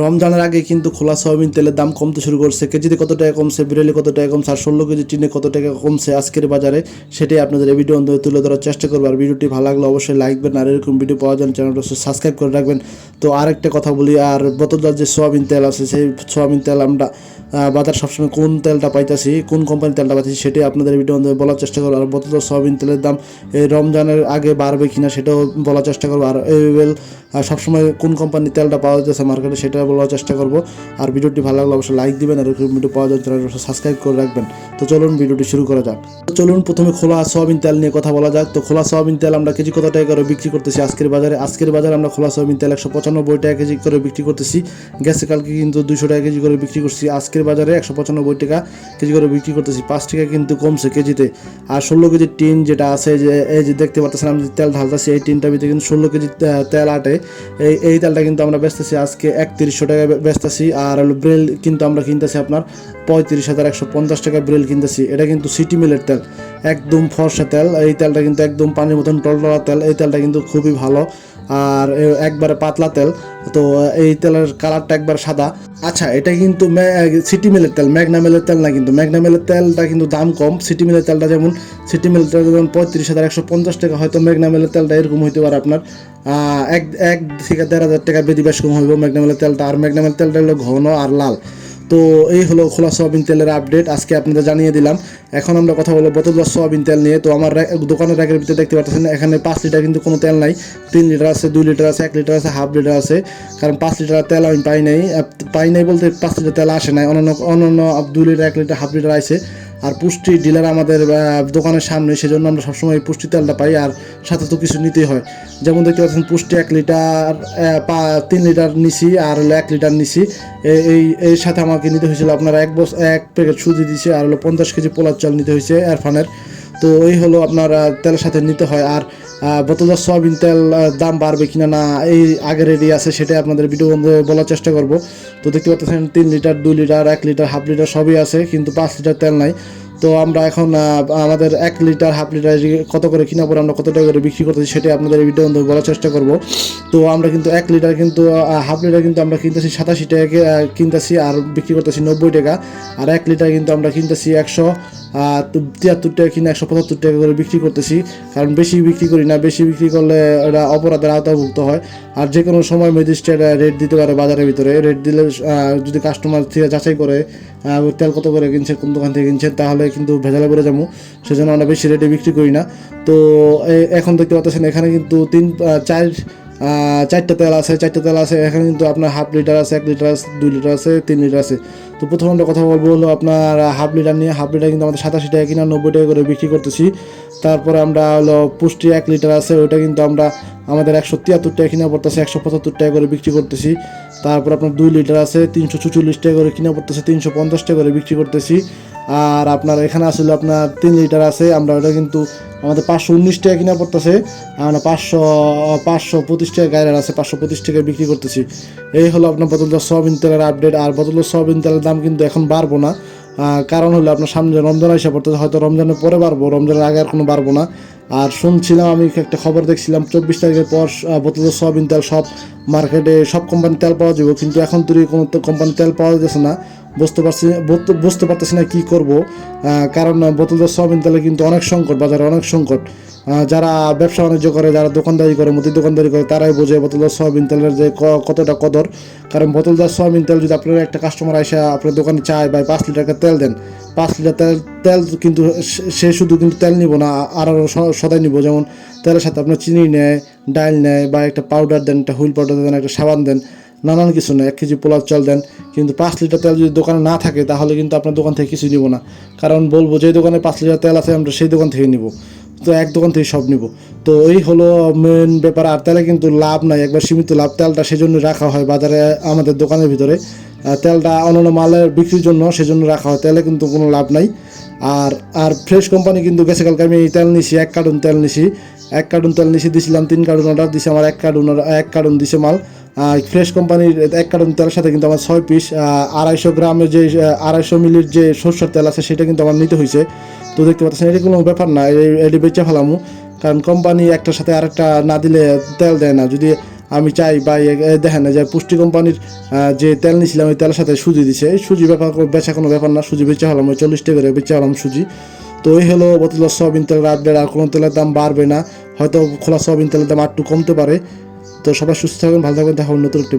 রমজানের আগে কিন্তু খোলা সয়াবিন তেলের দাম কমতে শুরু করছে। কেজিতে কত টাকা কমছে? বিরিয়ানি কত টাকা কমছে? আর ষোলো কেজি চিনে কত টাকা কমছে? আজকের বাজারে সেটাই আপনাদের এই ভিডিও অন্তত তুলে ধরার চেষ্টা করব। আর ভিডিওটি ভালো লাগলে অবশ্যই লাইক দেবেন আর এরকম ভিডিও পাওয়ার জন্য চ্যানেলটা সাবস্ক্রাইব করে রাখবেন। তো আরেকটা কথা বলি, আর বোতলদার যে সয়াবিন তেল আছে, সেই সয়াবিন তেল আমরা বাজার সবসময় কোন তেলটা পাইতেছি, কোন কোম্পানির তেলটা পাইতেছি, সেটাই আপনাদের ভিডিও অন্তত বলার চেষ্টা করব। আর বোতলদার সয়াবিন তেলের দাম, এই রমজানের আগে বাড়বে কিনা সেটাও বলার চেষ্টা করব। আর এভেল সবসময় কোন কোম্পানির তেলটা পাওয়া যাচ্ছে মার্কেটে সেটা বলার চেষ্টা করব। আর ভিডিওটি ভালো লাগলে অবশ্যই লাইক দিবেন আর ভিডিও জন্য চ্যানেলটা সাবস্ক্রাইব করে রাখবেন। তো চলুন ভিডিওটি শুরু করা যাক। তো চলুন প্রথমে খোলা সয়াবিন তেল নিয়ে কথা বলা যাক। তো খোলা সয়াবিন তেল আমরা কেজি কত টাকা করে বিক্রি করতেছি আজকের বাজারে? আজকের বাজারে আমরা খোলা সয়াবিন তেল একশো পঁচানব্বই টাকা কেজি করে বিক্রি করতেছি। গ্যাসে কালকে কিন্তু দুশো টাকা কেজি করে বিক্রি করছি। আজকের বাজারে একশো পঁচানব্বই টাকা কেজি করে বিক্রি করতেছি। পাঁচ টাকা কিন্তু কমছে কেজিতে। আর ষোলো কেজি টিন যেটা আছে যে, এই যে দেখতে পাচ্ছেন আমি তেল ঢালতেছি, এই টিনটার ভিতরে কিন্তু ষোলো কেজি তেল আটে। এই এই তেলটা কিন্তু আমরা বেচতেছি আজকে একত্রিশশো টাকা বেচতেছি, আর হলো ব্রেল কিন্তু আমরা কিনতেছি আপনার পঁয়ত্রিশ হাজার একশো পঞ্চাশ টাকা ব্রেল কিনতেছি। এটা কিন্তু সিটি মিলের তেল, একদম ফর্সা তেল। এই তেলটা কিন্তু একদম পানির মতন টলটলা তেল, এই তেলটা কিন্তু খুবই ভালো। আর একবারে পাতলা তেল, তো এই তেলের কালারটা একবার সাদা। আচ্ছা এটা কিন্তু সিটি মিলের তেল, ম্যাগনা মিলের তেল না কিন্তু। ম্যাগনা মিলের তেলটা কিন্তু দাম কম। সিটি মিলের তেলটা যেমন, সিটি মিলের তেল যেমন পঁয়ত্রিশ হাজার একশো পঞ্চাশ টাকা, হয়তো ম্যাগনা মিলের তেলটা এরকম হইতে পারে আপনার। এক এক থেকে দেড় হাজার টাকা বেশি বেশ কম হইব ম্যাগনা মিলের তেলটা। আর মিলের তেলটা হলো ঘন আর লাল। তো এই হলো খোলা সয়াবিন তেলের আপডেট আজকে আপনাদের জানিয়ে দিলাম। এখন আমরা কথা বলব বোতলদার সয়াবিন তেল নিয়ে। তো আমার দোকানের র্যাকের ভিতরে দেখতে পাচ্ছেন, এখানে পাঁচ লিটার কিন্তু কোনো তেল নাই। তিন লিটার আছে, দুই লিটার আছে, এক লিটার আছে, হাফ লিটার আছে। কারণ পাঁচ লিটার তেল আমি পাই নাই। পাই নাই বলতে পাঁচ লিটার তেল আসে নাই। অন্যান্য অন্যান্য দুই লিটার, এক লিটার, হাফ লিটার আছে আর পুষ্টি ডিলার আমাদের দোকানের সামনে, সেজন্য আমরা সবসময় পুষ্টি তেলটা পাই আর সাথে তো কিছু নিতেই হয়। যেমন দেখতে পাচ্ছেন, পুষ্টি এক লিটার পা- তিন লিটার নিছি আর হলো এক লিটার নিছি। এই, এর সাথে আমাকে নিতে হয়েছিল আপনার এক বস, এক প্যাকেট সুজি দিয়েছে আর হলো পঞ্চাশ কেজি পোলার চাল নিতে হয়েছে এরফানের তো এই হলো আপনার তেলের সাথে নিতে হয়। আর আহ, বোতলদার সয়াবিন তেল দাম বাড়বে কিনা না এই আগের রেডি আছে সেটাই আপনাদের ভিডিও বলার চেষ্টা করব। তো দেখতে পাচ্ছেন তিন লিটার দুই লিটার এক লিটার হাফ লিটার সবই আছে কিন্তু পাঁচ লিটার তেল নাই। তো আমরা এখন আমাদের এক লিটার হাফ লিটার কত করে কিনা পরে আমরা কত টাকা করে বিক্রি করতেছি সেটাই আপনাদের ভিডিও বলার চেষ্টা করব। তো আমরা কিন্তু এক লিটার কিন্তু হাফ লিটার কিন্তু আমরা কিনতেছি সাতাশি টাকা কিনতেছি আর বিক্রি করতেছি নব্বই টাকা। আর এক লিটার কিন্তু আমরা কিনতেছি একশো তিয়াত্তর টাকা কিনে একশো পঁচাত্তর টাকা করে বিক্রি করতেছি। কারণ বেশি বিক্রি করি না, বেশি বিক্রি করলে এটা অপরাধের আওতাভুক্ত হয়। আর যে কোনো সময় ম্যাজিস্ট্রেট রেট দিতে পারে বাজারের ভিতরে। রেট দিলে যদি কাস্টমার থেকে যাচাই করে তেল কত করে কিনছে, কোন দোকান থেকে কিনছে, তাহলে কিন্তু ভেজালে বেড়ে যাব। সেজন্য আমরা বেশি রেটে বিক্রি করি না। তো এখন দেখতে পাচ্ছেন, এখানে কিন্তু তিন চার চারটা তেল আছে, চারটা তেল আছে, এখানে কিন্তু আপনার হাফ লিটার আছে, এক লিটার আছে, দুই লিটার আছে, তিন লিটার আছে। তো প্রথম আমরা কথা বলব হলো আপনার হাফ লিটার নিয়ে। হাফ লিটার কিন্তু আমাদের সাতাশি টাকা কিনা, নব্বই টাকা করে বিক্রি করতেছি। তারপরে আমরা হলো পুষ্টি এক লিটার আছে, ওইটা কিন্তু আমরা আমাদের একশো তিয়াত্তর টাকা কিনা পড়তেছে, একশো পঁচাত্তর টাকা করে বিক্রি করতেছি। তারপর আপনার দুই লিটার আছে, তিনশো চুচল্লিশ টাকা করে কিনা পড়তেছে, তিনশো পঞ্চাশ টাকা করে বিক্রি করতেছি। আর আপনার এখানে আসলে আপনার তিন লিটার আছে, আমরা ওটা কিন্তু আমাদের পাঁচশো উনিশ টাকা কিনা পড়তেছে আমরা পাঁচশো পাঁচশো পঁচিশ টাকা গায়ের আছে, পাঁচশো পঁচিশ টাকায় বিক্রি করতেছি। এই হলো আপনার বদলদার সয়াবিন তেলের আপডেট আর বদলদার সয়াবিন তেলের দাম কিন্তু এখন বাড়বো না। কারণ হলো আপনার সামনে রমজান আসে পড়তেছে, হয়তো রমজানের পরে বাড়বো, রমজানের আগে আর কোনো বাড়বো না। আর শুনছিলাম আমি একটা খবর দেখছিলাম, চব্বিশ তারিখের পর বোতলদার সয়াবিন তেল সব মার্কেটে সব কোম্পানির তেল পাওয়া যাবে, কিন্তু এখন তৈরি কোনো কোম্পানির তেল পাওয়া যাচ্ছে না। বুঝতে পারছি বুঝতে- পারতেছি না কী করব। কারণ বোতলদার সয়াবিন তেলে কিন্তু অনেক সংকট, বাজারে অনেক সংকট। যারা ব্যবসা বাণিজ্য করে, যারা দোকানদারি করে, মুদি দোকানদারি করে, তারাই বোঝে বোতলদার সয়াবিন তেলের যে কতটা কদর। কারণ বোতলদার সয়াবিন তেল যদি আপনার একটা কাস্টমার এসে আপনার দোকানে চায় বা পাঁচ লিটার করে তেল দেন পাঁচ লিটার তেল তেল কিন্তু সে- শুধু কিন্তু তেল নিব না, আর আরও সদাই নিব। যেমন তেলের সাথে আপনার চিনি নেয় ডাল নেয়, বা একটা পাউডার দেন, একটা হুইল পাউডার দেন, একটা সাবান দেন, নানান কিছু নেই এক কেজি পোলার চাল দেন, কিন্তু পাঁচ লিটার তেল যদি দোকানে না থাকে, তাহলে কিন্তু আপনার দোকান থেকে কিছু নিব না। কারণ বলব যে দোকানে পাঁচ লিটার তেল আছে, আমরা সেই দোকান থেকে নিব। তো এক দোকান থেকে সব নিব। তো এই হলো মেন ব্যাপার। আর তেলে কিন্তু লাভ নাই। একবার সীমিত লাভ। তেলটা সেজন্য রাখা হয় বাজারে, আমাদের দোকানের ভিতরে। তেলটা অন্যান্য মালের বিক্রির জন্য, সেজন্য রাখা হয়। তেলে কিন্তু কোনো লাভ নাই। আর আর ফ্রেশ কোম্পানি কিন্তু গেছে কালকে আমি তেল নিছি, এক কার্টুন তেল নিছি। এক কার্টুন তেল নিছি, দিছিলাম তিন কার্টুন অর্ডার দিছে আমার এক কার্টুন এক কার্টুন দিছে মাল। আর ফ্রেশ কোম্পানির এক কার্টুন তেলের সাথে কিন্তু আমার ছয় পিস আড়াইশো গ্রামের যে আড়াইশো মিলির যে সরষের তেল আছে, সেটা কিন্তু আমার নিতে হয়েছে তো দেখতে পাচ্ছেন, এটা কোনো ব্যাপার না এটি বেচে ফেলামু। কারণ কোম্পানি একটার সাথে আরেকটা না দিলে তেল দেয় না। যদি আমি চাই বা দেখেন না যে পুষ্টি কোম্পানির যে তেল নিয়েছিলাম ওই তেলের সাথে সুজি দিছে। এই সুজি ব্যাপার বেচা কোনো ব্যাপার না, সুজি বেচা হলাম, ওই চল্লিশ টাকা করে বেচা হলাম সুজি। তো ওই হলো বোতল সয়াবিন তেল রাখবে আর কোনো তেলের দাম বাড়বে না, হয়তো খোলা সয়াবিন তেলের দাম একটু কমতে পারে। তো সবাই সুস্থ থাকবেন ভালো থাকবেন দেখা নতুন একটা